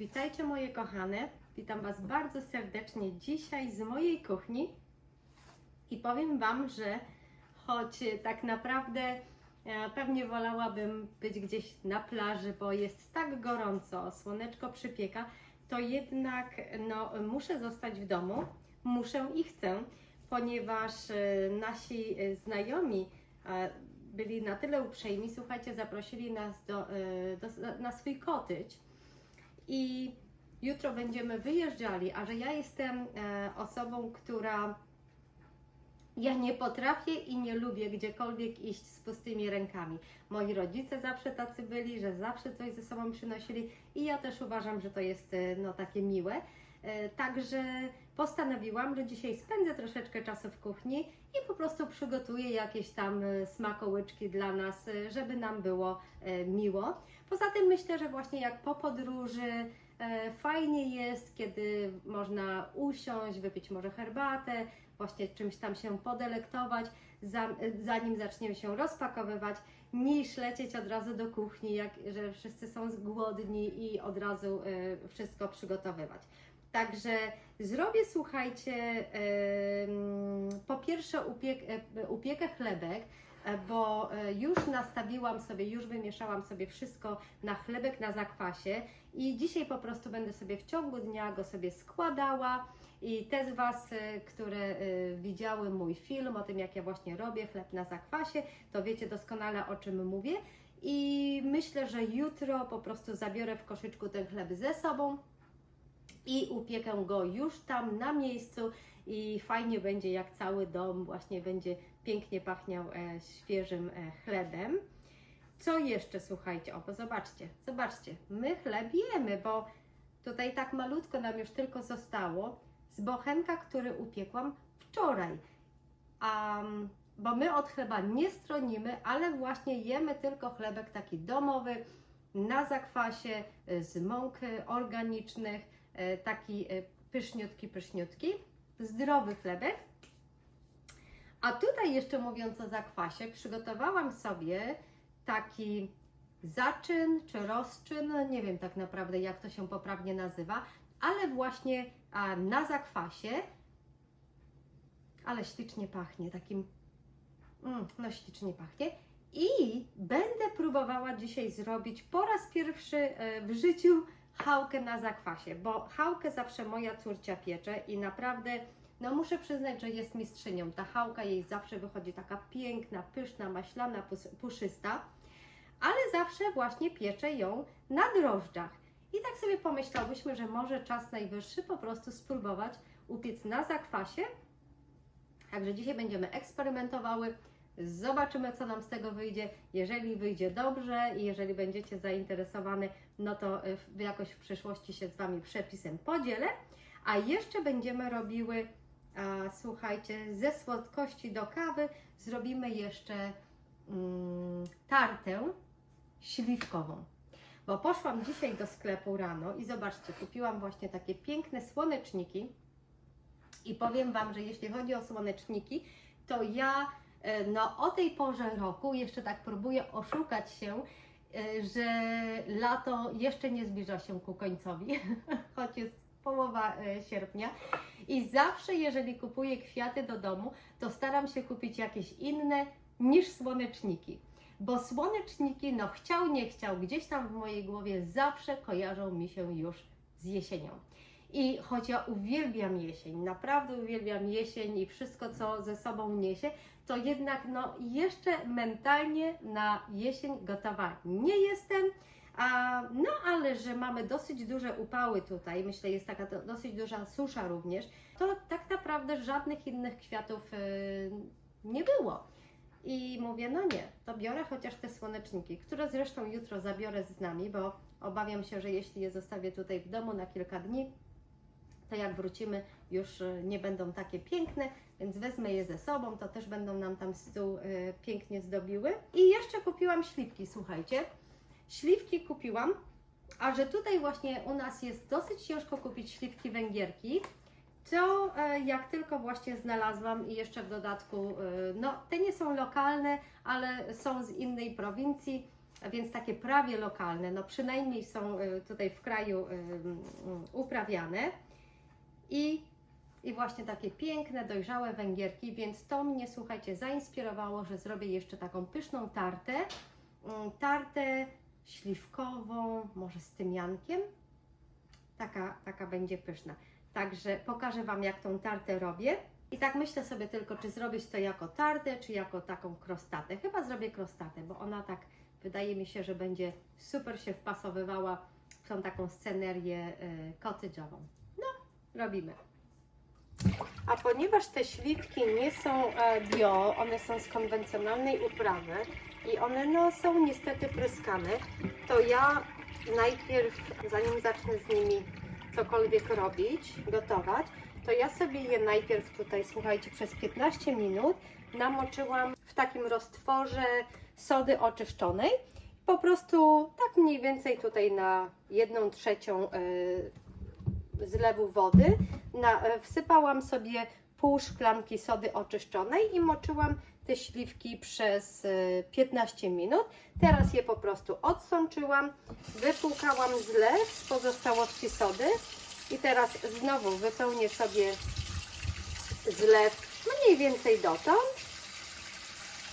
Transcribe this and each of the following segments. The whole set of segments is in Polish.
Witajcie moje kochane. Witam Was bardzo serdecznie dzisiaj z mojej kuchni. I powiem Wam, że choć tak naprawdę e, pewnie wolałabym być gdzieś na plaży, bo jest tak gorąco, słoneczko przypieka, to jednak no, muszę zostać w domu. Muszę i chcę, ponieważ e, nasi e, znajomi byli na tyle uprzejmi, słuchajcie, zaprosili nas do, do, na swój cottage i jutro będziemy wyjeżdżali, a że ja jestem e, osobą, która ja nie potrafię i nie lubię gdziekolwiek iść z pustymi rękami. Moi rodzice zawsze tacy byli, że zawsze coś ze sobą przynosili i ja też uważam, że to jest e, no, takie miłe. E, Także postanowiłam, że dzisiaj spędzę troszeczkę czasu w kuchni i po prostu przygotuję jakieś tam smakołyczki dla nas, żeby nam było miło. Poza tym myślę, że właśnie jak po podróży e, fajnie jest, kiedy można usiąść, wypić może herbatę, właśnie czymś tam się podelektować, za, zanim zaczniemy się rozpakowywać, niż lecieć od razu do kuchni, jak, że wszyscy są głodni i od razu e, wszystko przygotowywać. Także zrobię, słuchajcie, po pierwsze e, upiekę chlebek, bo e, już nastawiłam sobie, już wymieszałam sobie wszystko na chlebek na zakwasie i dzisiaj po prostu będę sobie w ciągu dnia go sobie składała i te z Was, e, które e, widziały mój film o tym, jak ja właśnie robię chleb na zakwasie, to wiecie doskonale o czym mówię. I myślę, że jutro po prostu zabiorę w koszyczku ten chleb ze sobą i upiekę go już tam na miejscu i fajnie będzie jak cały dom właśnie będzie pięknie pachniał e, świeżym e, chlebem. Co jeszcze słuchajcie? O, bo zobaczcie, zobaczcie, my chleb jemy, bo tutaj tak malutko nam już tylko zostało z bochenka, który upiekłam wczoraj. Um, bo my od chleba nie stronimy, ale właśnie jemy tylko chlebek taki domowy, na zakwasie, e, z mąk organicznych, taki pyszniutki, pyszniutki, zdrowy chlebek. A tutaj jeszcze mówiąc o zakwasie, przygotowałam sobie taki zaczyn czy rozczyn, nie wiem tak naprawdę jak to się poprawnie nazywa, ale właśnie a, na zakwasie, ale ślicznie pachnie, takim, mm, no ślicznie pachnie. I będę próbowała dzisiaj zrobić po raz pierwszy e, w życiu chałkę na zakwasie, bo chałkę zawsze moja córcia piecze i naprawdę, no muszę przyznać, że jest mistrzynią. Ta chałka jej zawsze wychodzi taka piękna, pyszna, maślana, pus- puszysta, ale zawsze właśnie piecze ją na drożdżach. I tak sobie pomyślałyśmy, że może czas najwyższy po prostu spróbować upiec na zakwasie. Także dzisiaj będziemy eksperymentowały. Zobaczymy, co nam z tego wyjdzie. Jeżeli wyjdzie dobrze i jeżeli będziecie zainteresowane, no to y, jakoś w przyszłości się z Wami przepisem podzielę. A jeszcze będziemy robiły, a, słuchajcie, ze słodkości do kawy zrobimy jeszcze mm, tartę śliwkową. Bo poszłam dzisiaj do sklepu rano i zobaczcie, kupiłam właśnie takie piękne słoneczniki. I powiem Wam, że jeśli chodzi o słoneczniki, to ja e, no, o tej porze roku jeszcze tak próbuję oszukać się, e, że lato jeszcze nie zbliża się ku końcowi, choć jest połowa e, sierpnia. I zawsze, jeżeli kupuję kwiaty do domu, to staram się kupić jakieś inne niż słoneczniki. Bo słoneczniki, no chciał, nie chciał, gdzieś tam w mojej głowie zawsze kojarzą mi się już z jesienią. I choć ja uwielbiam jesień, naprawdę uwielbiam jesień i wszystko, co ze sobą niesie, to jednak no, jeszcze mentalnie na jesień gotowa nie jestem. A, no ale że mamy dosyć duże upały tutaj, myślę jest taka do, dosyć duża susza również, to tak naprawdę żadnych innych kwiatów y, nie było. I mówię, no nie, to biorę chociaż te słoneczniki, które zresztą jutro zabiorę z nami, bo obawiam się, że jeśli je zostawię tutaj w domu na kilka dni, to jak wrócimy, już y, nie będą takie piękne, więc wezmę je ze sobą, to też będą nam tam stół y, pięknie zdobiły. I jeszcze kupiłam śliwki, słuchajcie. Śliwki kupiłam, a że tutaj właśnie u nas jest dosyć ciężko kupić śliwki węgierki, to e, jak tylko właśnie znalazłam i jeszcze w dodatku, e, no te nie są lokalne, ale są z innej prowincji, więc takie prawie lokalne, no przynajmniej są y, tutaj w kraju uprawiane. I, I właśnie takie piękne, dojrzałe węgierki, więc to mnie, słuchajcie, zainspirowało, że zrobię jeszcze taką pyszną tartę. Mm, Tartę śliwkową, może z tymiankiem. Taka, taka będzie pyszna. Także pokażę Wam, jak tą tartę robię. I tak myślę sobie tylko, czy zrobić to jako tartę, czy jako taką krostatę. Chyba zrobię krostatę, bo ona tak wydaje mi się, że będzie super się wpasowywała w tą taką scenerię y, cottage'ową. No, robimy. A ponieważ te śliwki nie są e, bio, one są z konwencjonalnej uprawy i one no, są niestety pryskane, to ja najpierw, zanim zacznę z nimi cokolwiek robić, gotować, to ja sobie je najpierw tutaj, słuchajcie, przez 15 minut namoczyłam w takim roztworze sody oczyszczonej. Po prostu tak mniej więcej tutaj na 1 trzecią y, zlewu wody na, e, wsypałam sobie pół szklanki sody oczyszczonej i moczyłam te śliwki przez e, 15 minut. Teraz je po prostu odsączyłam, wypłukałam zlew z pozostałości sody i teraz znowu wypełnię sobie zlew mniej więcej dotąd.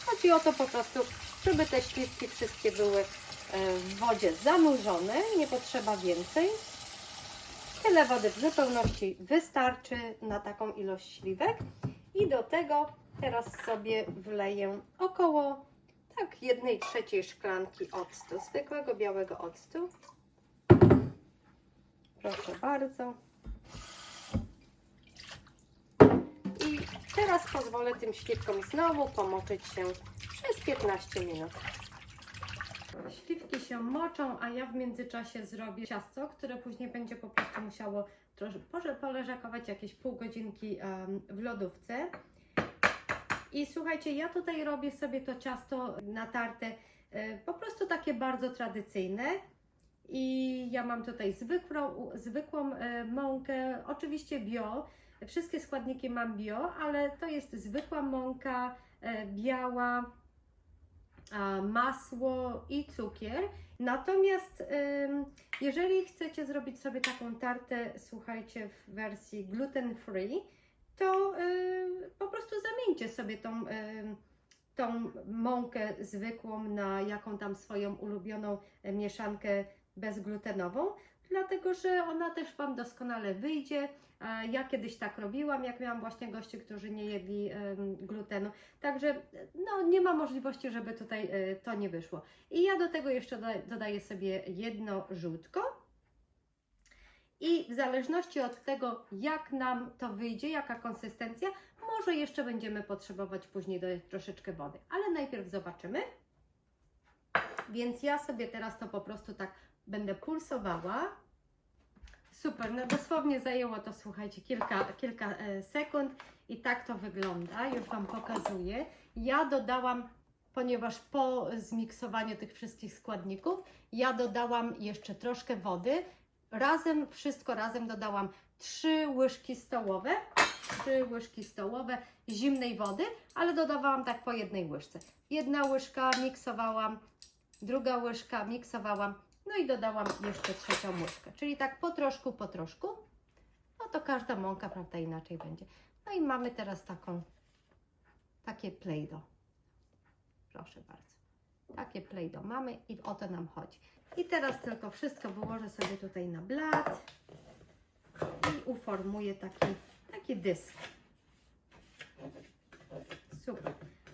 Chodzi o to po prostu, żeby te śliwki wszystkie były e, w wodzie zanurzone, nie potrzeba więcej. Tyle wody w zupełności wystarczy na taką ilość śliwek. I do tego teraz sobie wleję około tak 1 trzeciej szklanki octu, zwykłego białego octu. Proszę bardzo. I teraz pozwolę tym śliwkom znowu pomoczyć się przez 15 minut. Śliwki się moczą, a ja w międzyczasie zrobię ciasto, które później będzie po prostu musiało troszkę poleżakować jakieś pół godzinki w lodówce. I słuchajcie, ja tutaj robię sobie to ciasto na tartę e, po prostu takie bardzo tradycyjne. I ja mam tutaj zwykłą, zwykłą e, mąkę, oczywiście bio. Wszystkie składniki mam bio, ale to jest zwykła mąka e, biała, masło i cukier. Natomiast jeżeli chcecie zrobić sobie taką tartę, słuchajcie, w wersji gluten free, to y, po prostu zamieńcie sobie tą, tą mąkę zwykłą na jaką tam swoją ulubioną e, mieszankę bezglutenową, dlatego że ona też Wam doskonale wyjdzie. A Ja kiedyś tak robiłam, jak miałam właśnie gości, którzy nie jedli glutenu. Także no, nie ma możliwości, żeby tutaj e, to nie wyszło. I ja do tego jeszcze doda- dodaję sobie jedno żółtko. I w zależności od tego, jak nam to wyjdzie, jaka konsystencja, może jeszcze będziemy potrzebować później dodać troszeczkę wody. Ale najpierw zobaczymy. Więc ja sobie teraz to po prostu tak będę pulsowała. Super, no dosłownie zajęło to, słuchajcie, kilka, kilka e, sekund i tak to wygląda. Już Wam pokazuję. Ja dodałam, ponieważ po zmiksowaniu tych wszystkich składników, ja dodałam jeszcze troszkę wody. Razem, wszystko razem dodałam 3 łyżki stołowe, 3 łyżki stołowe zimnej wody, ale dodawałam tak po jednej łyżce. Jedna łyżka miksowałam, druga łyżka miksowałam, no i dodałam jeszcze trzecią łyżkę, czyli tak po troszku, po troszku. No to każda mąka, prawda, inaczej będzie. No i mamy teraz taką, takie play-doh. Proszę bardzo. Takie play-doh mamy i o to nam chodzi. I teraz tylko wszystko wyłożę sobie tutaj na blat i uformuję taki, taki dysk. Super.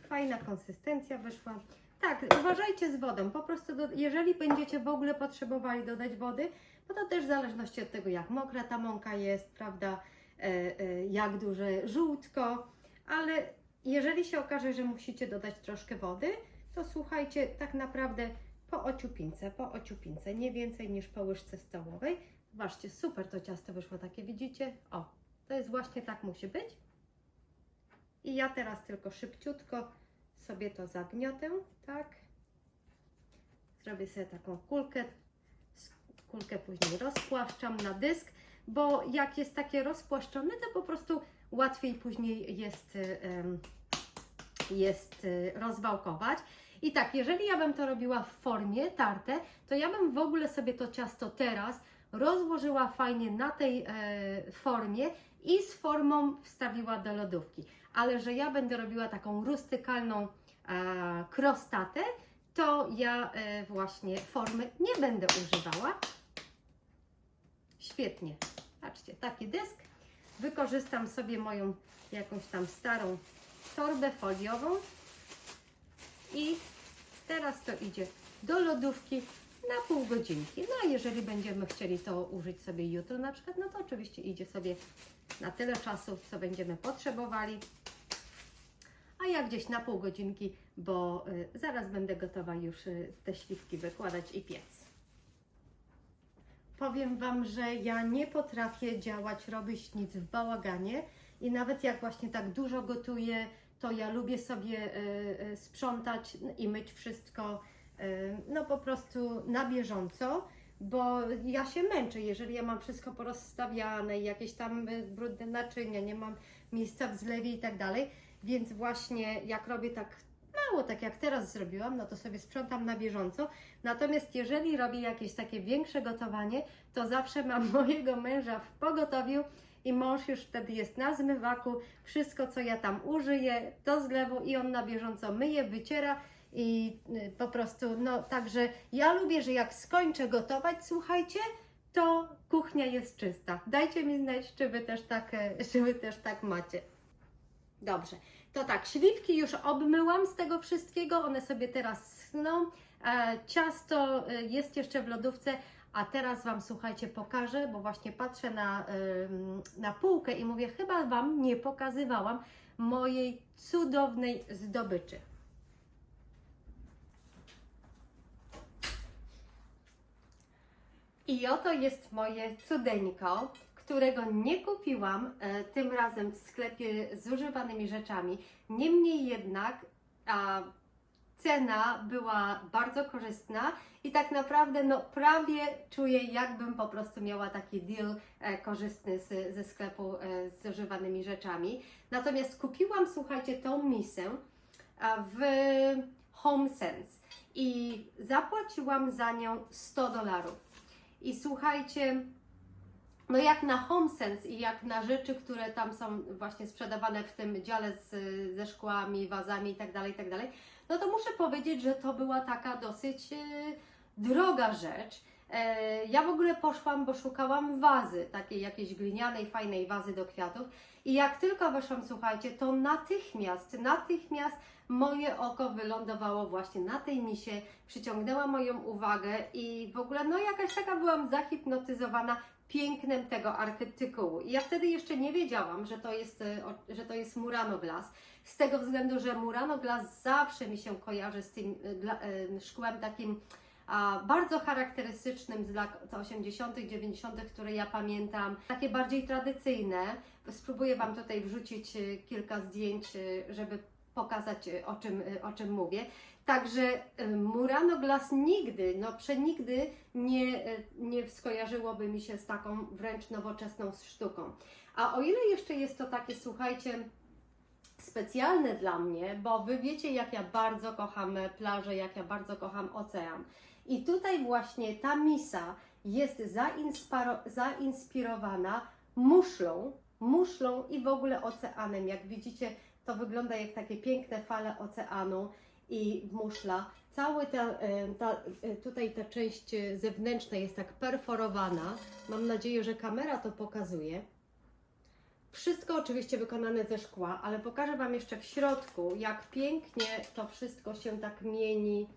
Fajna konsystencja wyszła. Tak, uważajcie z wodą. Po prostu, do, jeżeli będziecie w ogóle potrzebowali dodać wody, bo to też w zależności od tego, jak mokra ta mąka jest, prawda, e, e, jak duże żółtko, ale jeżeli się okaże, że musicie dodać troszkę wody, to słuchajcie, tak naprawdę po ociupince, po ociupince, nie więcej niż po łyżce stołowej. Zobaczcie, super to ciasto wyszło takie, widzicie? O, to jest właśnie tak musi być. I ja teraz tylko szybciutko sobie to zagniotę, tak? Zrobię sobie taką kulkę, kulkę później rozpłaszczam na dysk, bo jak jest takie rozpłaszczone, to po prostu łatwiej później jest, jest y, rozwałkować. I tak, jeżeli ja bym to robiła w formie tarte, to ja bym w ogóle sobie to ciasto teraz rozłożyła fajnie na tej e, formie i z formą wstawiła do lodówki. Ale że ja będę robiła taką rustykalną e, krostatę, to ja e, właśnie formy nie będę używała. Świetnie. Patrzcie, taki dysk. Wykorzystam sobie moją jakąś tam starą torbę foliową i teraz to idzie do lodówki na pół godzinki. No a jeżeli będziemy chcieli to użyć sobie jutro na przykład, no to oczywiście idzie sobie na tyle czasu, co będziemy potrzebowali. A ja gdzieś na pół godzinki, bo y, zaraz będę gotowa już y, te śliwki wykładać i piec. Powiem Wam, że ja nie potrafię działać, robić nic w bałaganie i nawet jak właśnie tak dużo gotuję, to ja lubię sobie y, sprzątać i myć wszystko, no po prostu na bieżąco, bo ja się męczę, jeżeli ja mam wszystko porozstawiane i jakieś tam y, brudne naczynia, nie mam miejsca w zlewie i tak dalej, więc właśnie jak robię tak mało, tak jak teraz zrobiłam, no to sobie sprzątam na bieżąco. Natomiast jeżeli robię jakieś takie większe gotowanie, to zawsze mam mojego męża w pogotowiu i mąż już wtedy jest na zmywaku. Wszystko, co ja tam użyję, do zlewu i on na bieżąco myje, wyciera i y, po prostu, no także ja lubię, że jak skończę gotować, słuchajcie, to kuchnia jest czysta. Dajcie mi znać, czy wy też tak, e, czy wy też tak macie. Dobrze, to tak, śliwki już obmyłam z tego wszystkiego, one sobie teraz schną. E, ciasto e, jest jeszcze w lodówce, a teraz Wam, słuchajcie, pokażę, bo właśnie patrzę na, na półkę i mówię, chyba Wam nie pokazywałam mojej cudownej zdobyczy. I oto jest moje cudeńko, którego nie kupiłam e, tym razem w sklepie z używanymi rzeczami. Niemniej jednak a, cena była bardzo korzystna i tak naprawdę no, prawie czuję, jakbym po prostu miała taki deal e, korzystny z, ze sklepu e, z używanymi rzeczami. Natomiast kupiłam, słuchajcie, tą misę w HomeSense i zapłaciłam za nią 100 dolarów. I słuchajcie, no jak na HomeSense i jak na rzeczy, które tam są właśnie sprzedawane w tym dziale z, ze szkłami, wazami i tak dalej, i tak no to muszę powiedzieć, że to była taka dosyć e, droga rzecz. E, ja w ogóle poszłam, bo szukałam wazy, takiej jakiejś glinianej, fajnej wazy do kwiatów i jak tylko weszłam, słuchajcie, to natychmiast, natychmiast moje oko wylądowało właśnie na tej misie, przyciągnęła moją uwagę i w ogóle no jakaś taka byłam zahipnotyzowana pięknem tego artykułu. I ja wtedy jeszcze nie wiedziałam, że to jest, e, że to jest Murano Glass, z tego względu, że Murano Glass zawsze mi się kojarzy z tym e, e, szkłem takim bardzo charakterystycznym z lat 80., 90., które ja pamiętam, takie bardziej tradycyjne. Spróbuję Wam tutaj wrzucić e, kilka zdjęć, e, żeby pokazać e, o czym, o czym mówię. Także Murano Glass nigdy, no przenigdy nie, nie skojarzyłoby mi się z taką wręcz nowoczesną sztuką. A o ile jeszcze jest to takie, słuchajcie, specjalne dla mnie, bo Wy wiecie, jak ja bardzo kocham plażę, jak ja bardzo kocham ocean. I tutaj właśnie ta misa jest zainspiro- zainspirowana muszlą, muszlą i w ogóle oceanem. Jak widzicie, to wygląda jak takie piękne fale oceanu i muszla. Cały ta, e, ta, e, tutaj ta część zewnętrzna jest tak perforowana. Mam nadzieję, że kamera to pokazuje. Wszystko oczywiście wykonane ze szkła, ale pokażę Wam jeszcze w środku, jak pięknie to wszystko się tak mieni,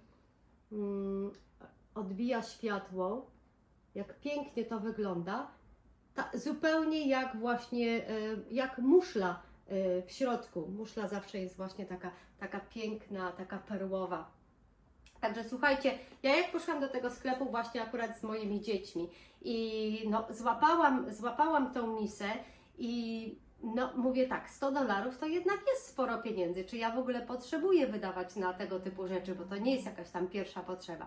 mm, odbija światło, jak pięknie to wygląda. Ta, zupełnie jak właśnie, e, jak muszla e, w środku. Muszla zawsze jest właśnie taka, taka piękna, taka perłowa. Także słuchajcie, ja jak poszłam do tego sklepu właśnie akurat z moimi dziećmi i no, złapałam, złapałam tą misę i no mówię tak, 100 dolarów to jednak jest sporo pieniędzy. Czy ja w ogóle potrzebuję wydawać na tego typu rzeczy, bo to nie jest jakaś tam pierwsza potrzeba.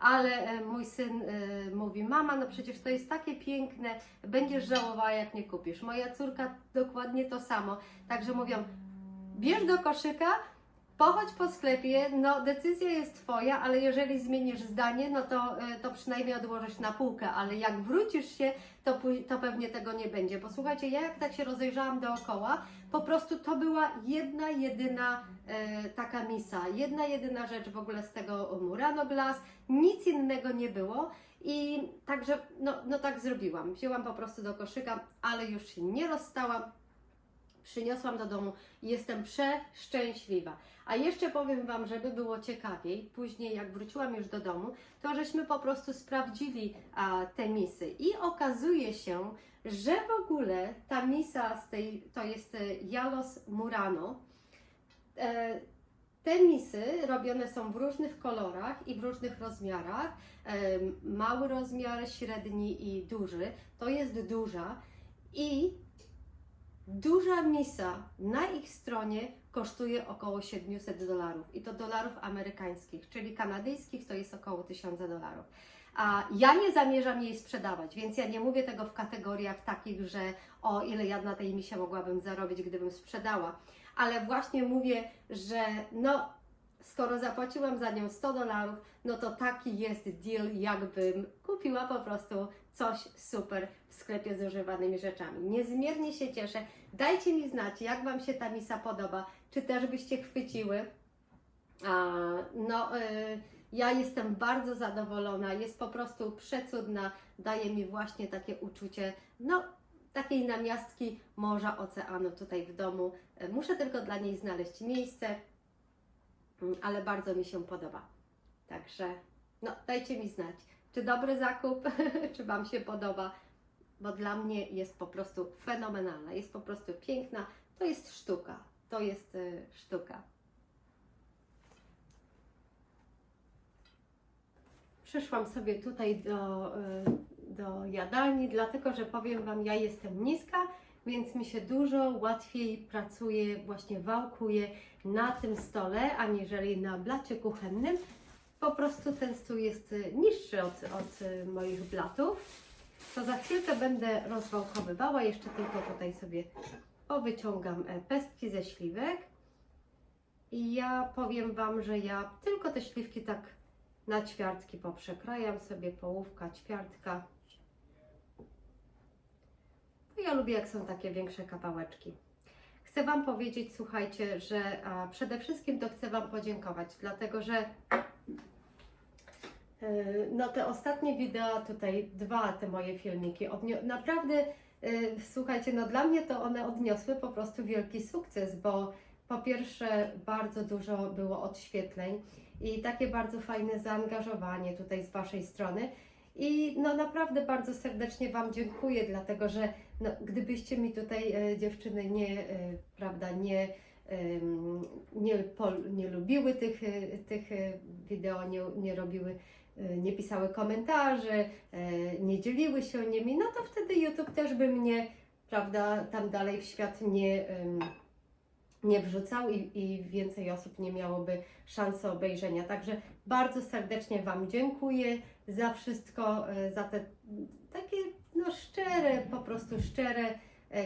Ale e, mój syn e, mówi, mama, no przecież to jest takie piękne, będziesz żałowała jak nie kupisz. Moja córka dokładnie to samo. Także mówią, bierz do koszyka, Pochodź po sklepie, no decyzja jest Twoja, ale jeżeli zmienisz zdanie, no to, e, to przynajmniej odłożysz na półkę, ale jak wrócisz się, to, to pewnie tego nie będzie. Bo słuchajcie, ja jak tak się rozejrzałam dookoła, po prostu to była jedna, jedyna e, taka misa, jedna, jedyna rzecz w ogóle z tego Murano Glass, nic innego nie było. I także, no, no tak zrobiłam. Wzięłam po prostu do koszyka, ale już się nie rozstałam. Przyniosłam do domu i jestem przeszczęśliwa. A jeszcze powiem Wam, żeby było ciekawiej, później jak wróciłam już do domu, to żeśmy po prostu sprawdzili a, te misy i okazuje się, że w ogóle ta misa z tej, to jest e, Jalos Murano. E, te misy robione są w różnych kolorach i w różnych rozmiarach. E, mały rozmiar, średni i duży. To jest duża i Duża misa na ich stronie kosztuje około 700 dolarów i to dolarów amerykańskich, czyli kanadyjskich to jest około 1000 dolarów. A ja nie zamierzam jej sprzedawać, więc ja nie mówię tego w kategoriach takich, że o ile ja na tej misie mogłabym zarobić, gdybym sprzedała, ale właśnie mówię, że no skoro zapłaciłam za nią 100 dolarów, no to taki jest deal, jakbym kupiła po prostu coś super w sklepie z używanymi rzeczami. Niezmiernie się cieszę. Dajcie mi znać, jak Wam się ta misa podoba, czy też byście chwyciły. A, no, y, ja jestem bardzo zadowolona, jest po prostu przecudna, daje mi właśnie takie uczucie, no, takiej namiastki morza, oceanu tutaj w domu. Y, Muszę tylko dla niej znaleźć miejsce, Mm, ale bardzo mi się podoba. Także, no, dajcie mi znać, czy dobry zakup, czy Wam się podoba, bo dla mnie jest po prostu fenomenalna, jest po prostu piękna. To jest sztuka, to jest y, sztuka. Przyszłam sobie tutaj do, y, do jadalni, dlatego że powiem Wam, ja jestem niska, więc mi się dużo łatwiej pracuje, właśnie wałkuje na tym stole, aniżeli na blacie kuchennym. Po prostu ten stół jest y, niższy od, od y, moich blatów. To za chwilkę będę rozwałkowywała. Jeszcze tylko tutaj sobie powyciągam e, pestki ze śliwek. I ja powiem Wam, że ja tylko te śliwki tak na ćwiartki poprzekrajam sobie, połówka, ćwiartka. No Ja lubię, jak są takie większe kawałeczki. Chcę Wam powiedzieć, słuchajcie, że przede wszystkim to chcę Wam podziękować, dlatego że no te ostatnie wideo, tutaj dwa te moje filmiki, naprawdę yy, słuchajcie, no dla mnie to one odniosły po prostu wielki sukces, bo po pierwsze bardzo dużo było odświetleń i takie bardzo fajne zaangażowanie tutaj z Waszej strony. I no naprawdę bardzo serdecznie Wam dziękuję, dlatego że no, gdybyście mi tutaj e, dziewczyny nie, e, prawda, nie, nie, nie lubiły tych, e, tych e, wideo, nie, nie robiły, e, nie pisały komentarzy, nie dzieliły się nimi, no to wtedy YouTube też by mnie, prawda, tam dalej w świat nie, nie wrzucał i, i więcej osób nie miałoby szansy obejrzenia. Także bardzo serdecznie Wam dziękuję za wszystko, za te takie no, szczere, po prostu szczere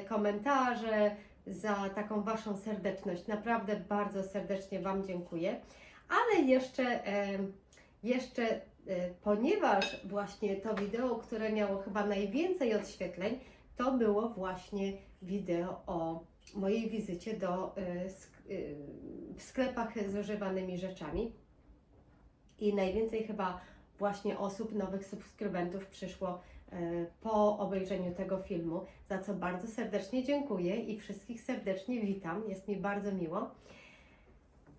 komentarze, za taką Waszą serdeczność. Naprawdę bardzo serdecznie Wam dziękuję. Ale jeszcze, e, jeszcze e, ponieważ właśnie to wideo, które miało chyba najwięcej odświetleń, to było właśnie wideo o mojej wizycie do, e, w sklepach z używanymi rzeczami. I najwięcej chyba właśnie osób, nowych subskrybentów przyszło po obejrzeniu tego filmu, za co bardzo serdecznie dziękuję i wszystkich serdecznie witam. Jest mi bardzo miło.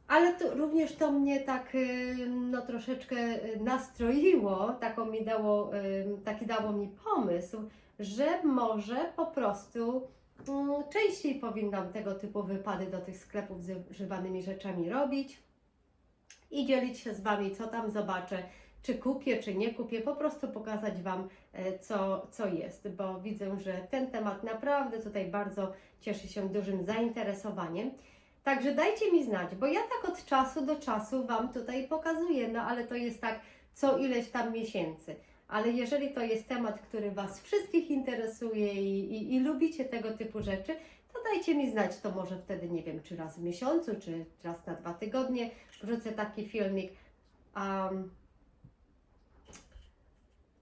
Ale to, również to mnie tak y, no, troszeczkę y, nastroiło, taką mi dało, y, taki dało mi pomysł, że może po prostu mm, częściej powinnam tego typu wypady do tych sklepów z używanymi rzeczami robić i dzielić się z Wami, co tam zobaczę, czy kupię, czy nie kupię, po prostu pokazać Wam, e, co, co jest, bo widzę, że ten temat naprawdę tutaj bardzo cieszy się dużym zainteresowaniem. Także dajcie mi znać, bo ja tak od czasu do czasu Wam tutaj pokazuję, no ale to jest tak co ileś tam miesięcy. Ale jeżeli to jest temat, który Was wszystkich interesuje i, i, i lubicie tego typu rzeczy, to dajcie mi znać, to może wtedy, nie wiem, czy raz w miesiącu, czy raz na dwa tygodnie wrzucę taki filmik. Um,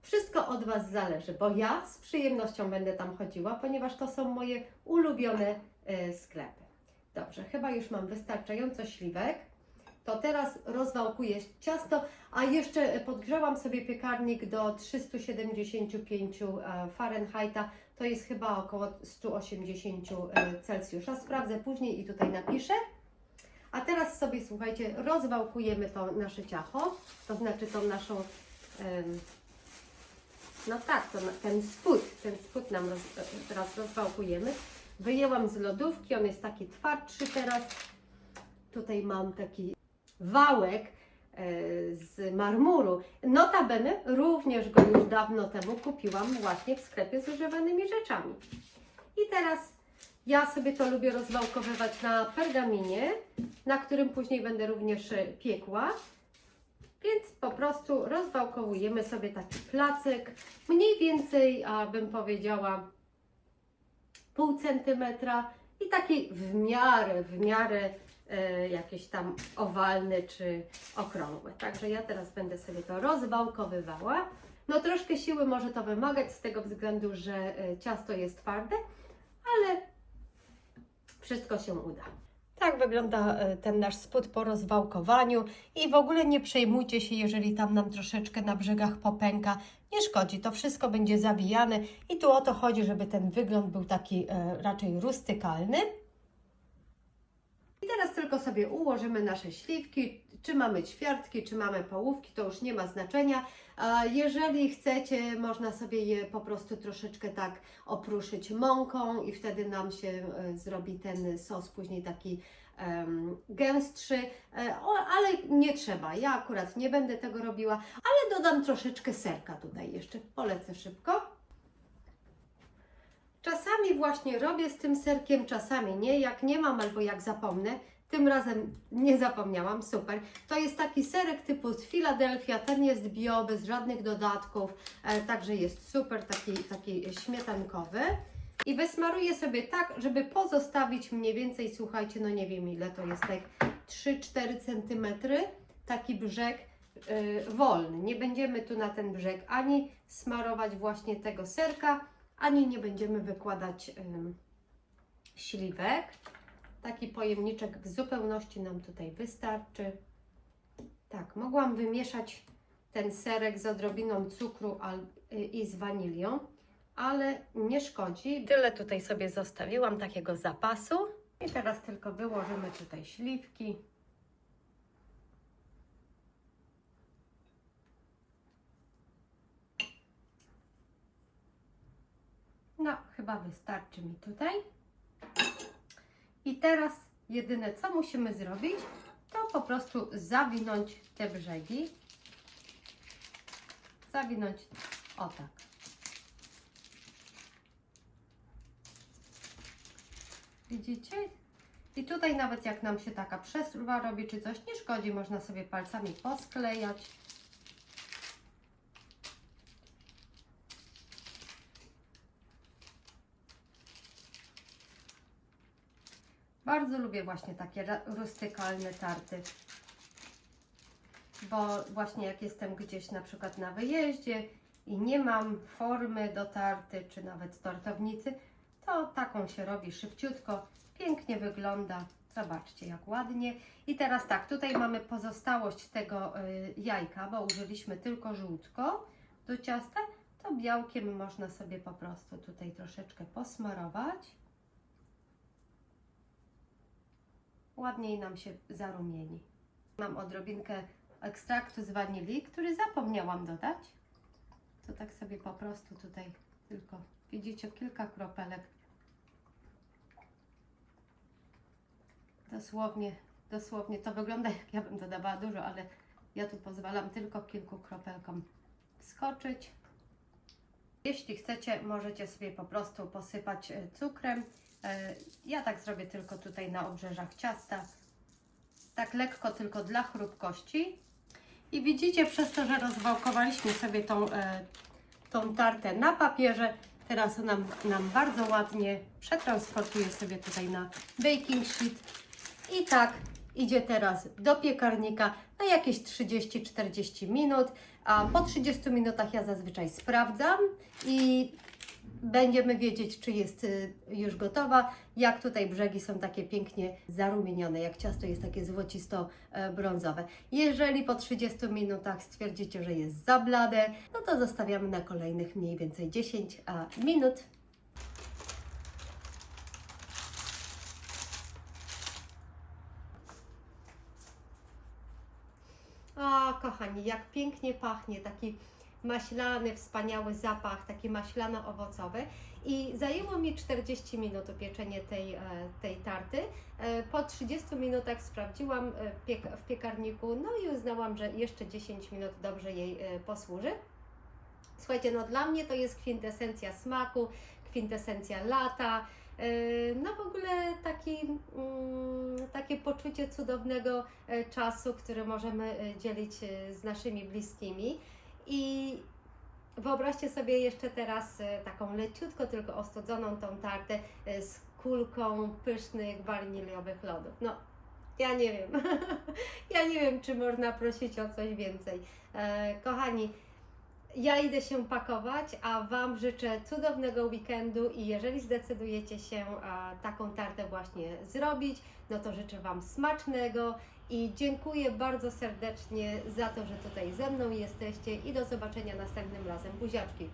wszystko od Was zależy, bo ja z przyjemnością będę tam chodziła, ponieważ to są moje ulubione e, sklepy. Dobrze, chyba już mam wystarczająco śliwek. To teraz rozwałkuję ciasto, a jeszcze podgrzałam sobie piekarnik do 375 e, Fahrenheita. To jest chyba około 180 e, Celsjusza. Sprawdzę później i tutaj napiszę. A teraz sobie, słuchajcie, rozwałkujemy to nasze ciacho, to znaczy tą naszą, no tak, to, ten spód, ten spód nam roz, teraz rozwałkujemy. Wyjęłam z lodówki, on jest taki twardszy teraz. Tutaj mam taki wałek e, z marmuru. Notabene również go już dawno temu kupiłam właśnie w sklepie z używanymi rzeczami. I teraz ja sobie to lubię rozwałkowywać na pergaminie, na którym później będę również piekła. Więc po prostu rozwałkowujemy sobie taki placek, mniej więcej, a bym powiedziała, pół centymetra i taki w miarę, w miarę e, jakieś tam owalny czy okrągły. Także ja teraz będę sobie to rozwałkowywała. No troszkę siły może to wymagać z tego względu, że e, ciasto jest twarde, ale wszystko się uda. Tak wygląda e, ten nasz spód po rozwałkowaniu i w ogóle nie przejmujcie się, jeżeli tam nam troszeczkę na brzegach popęka. Nie szkodzi, to wszystko będzie zawijane i tu o to chodzi, żeby ten wygląd był taki e, raczej rustykalny. Tylko sobie ułożymy nasze śliwki, czy mamy ćwiartki, czy mamy połówki, to już nie ma znaczenia. Jeżeli chcecie, można sobie je po prostu troszeczkę tak opruszyć mąką i wtedy nam się e, zrobi ten sos później taki gęstszy, e, ale nie trzeba. Ja akurat nie będę tego robiła, ale dodam troszeczkę serka tutaj jeszcze. Polecę szybko. Czasami właśnie robię z tym serkiem, czasami nie. Jak nie mam albo jak zapomnę, tym razem nie zapomniałam, super. To jest taki serek typu z Philadelphia, ten jest bio, bez żadnych dodatków, e, także jest super, taki, taki śmietankowy. I wysmaruję sobie tak, żeby pozostawić mniej więcej, słuchajcie, no nie wiem ile to jest, tak 3-4 cm, taki brzeg y, wolny. Nie będziemy tu na ten brzeg ani smarować właśnie tego serka, ani nie będziemy wykładać ym, śliwek. Taki pojemniczek w zupełności nam tutaj wystarczy. Tak, mogłam wymieszać ten serek z odrobiną cukru i z wanilią, ale nie szkodzi. Tyle tutaj sobie zostawiłam takiego zapasu. I teraz tylko wyłożymy tutaj śliwki. No, chyba wystarczy mi tutaj. I teraz jedyne co musimy zrobić, to po prostu zawinąć te brzegi. Zawinąć o tak. Widzicie? I tutaj nawet jak nam się taka przesuwa robi czy coś, nie szkodzi, można sobie palcami posklejać. Bardzo lubię właśnie takie rustykalne tarty. Bo właśnie jak jestem gdzieś na przykład na wyjeździe i nie mam formy do tarty, czy nawet tortownicy, to taką się robi szybciutko, pięknie wygląda. Zobaczcie, jak ładnie. I teraz tak, tutaj mamy pozostałość tego y, jajka, bo użyliśmy tylko żółtko do ciasta. To białkiem można sobie po prostu tutaj troszeczkę posmarować. Ładniej nam się zarumieni. Mam odrobinkę ekstraktu z wanilii, który zapomniałam dodać. To tak sobie po prostu tutaj tylko, widzicie, kilka kropelek. Dosłownie, dosłownie to wygląda jak ja bym dodawała dużo, ale ja tu pozwalam tylko kilku kropelkom wskoczyć. Jeśli chcecie, możecie sobie po prostu posypać e, cukrem. E, Ja tak zrobię tylko tutaj na obrzeżach ciasta. Tak lekko, tylko dla chrupkości. I widzicie, przez to, że rozwałkowaliśmy sobie tą, e, tą tartę na papierze, Teraz ona nam, nam bardzo ładnie przetransportuje sobie tutaj na baking sheet. I tak idzie teraz do piekarnika na jakieś 30-40 minut. A po 30 minutach ja zazwyczaj sprawdzam i będziemy wiedzieć, czy jest y, już gotowa. Jak tutaj brzegi są takie pięknie zarumienione, jak ciasto jest takie złocisto-brązowe. Jeżeli po 30 minutach stwierdzicie, że jest za blade, no to zostawiamy na kolejnych mniej więcej 10 a, minut. O, kochani, jak pięknie pachnie taki maślany, wspaniały zapach, taki maślano-owocowy. I zajęło mi 40 minut upieczenie tej, e, tej tarty. E, Po 30 minutach sprawdziłam e, w piekarniku, no i uznałam, że jeszcze 10 minut dobrze jej posłuży. Słuchajcie, no dla mnie to jest kwintesencja smaku, kwintesencja lata. No w ogóle taki, mm, takie poczucie cudownego czasu, który możemy dzielić z naszymi bliskimi. I wyobraźcie sobie jeszcze teraz e, taką leciutko tylko ostudzoną tą tartę e, z kulką pysznych waniliowych lodów. No, ja nie wiem. ja nie wiem, czy można prosić o coś więcej. E, Kochani, ja idę się pakować, a Wam życzę cudownego weekendu i jeżeli zdecydujecie się taką tartę właśnie zrobić, no to życzę Wam smacznego i dziękuję bardzo serdecznie za to, że tutaj ze mną jesteście i do zobaczenia następnym razem. Buziaczki!